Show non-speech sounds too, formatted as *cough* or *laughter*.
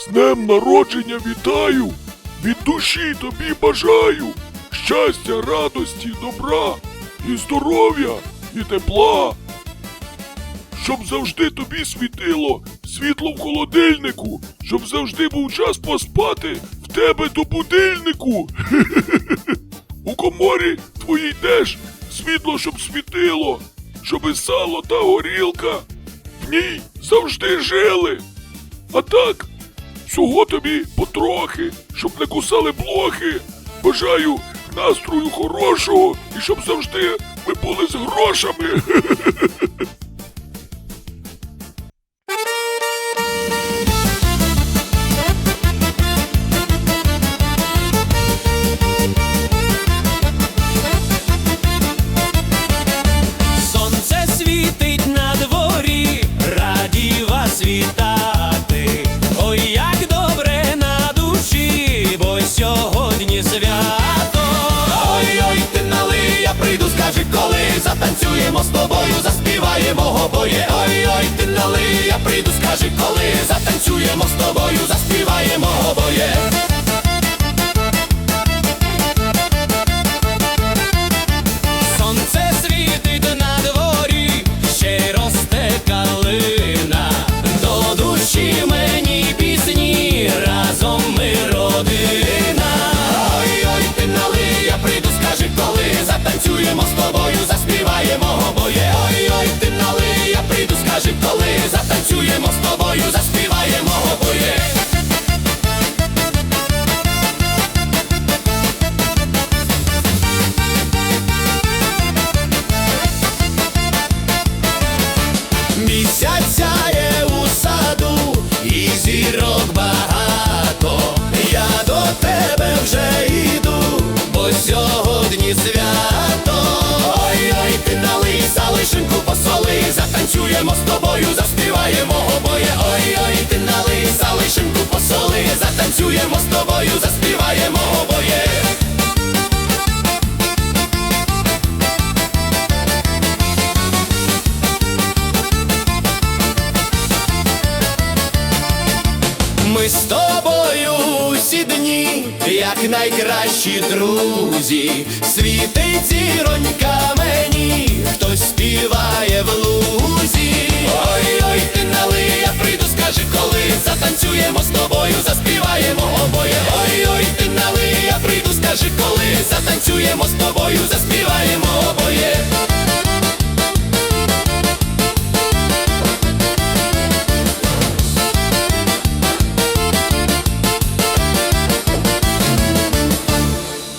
З днем народження вітаю! Від душі тобі бажаю! Щастя, радості, добра і здоров'я, і тепла! Щоб завжди тобі світило світло в холодильнику, щоб завжди був час поспати в тебе до будильнику. *laughs* У коморі твоїй теж світло, щоб світило, щоб і сало та горілка в ній завжди жили. А так, всього тобі потрохи, щоб не кусали блохи. Бажаю настрою хорошого і щоб завжди ми були з грошами. Сонце світить на дворі, раді вас вітати. Сьогодні свято. Ой, ой, ти налий, я прийду, скажи коли Затанцюємо з тобою, заспіваємо обоє Ой, ой, ти налий, я прийду, скажи коли Затанцюємо з тобою, заспіваємо Місяць сяє у саду, і зірок багато. Я до тебе вже йду, бо сьогодні свято. Ой, ой, ти налий залишеньку посоли, затанцюємо з тобою, заспіваємо обоє. Ой, ой, ти налий залишеньку посоли, затанцюємо з тобою, заспіваємо тобою усі дні, як найкращі друзі, світить зіронька мені, хтось співає в лузі. Ой, ой, ти налий, я прийду, скажи коли затанцюємо з тобою, заспіваємо обоє. Ой, ой, ти налий, я прийду, скажи коли затанцюємо з тобою, заспіваємо.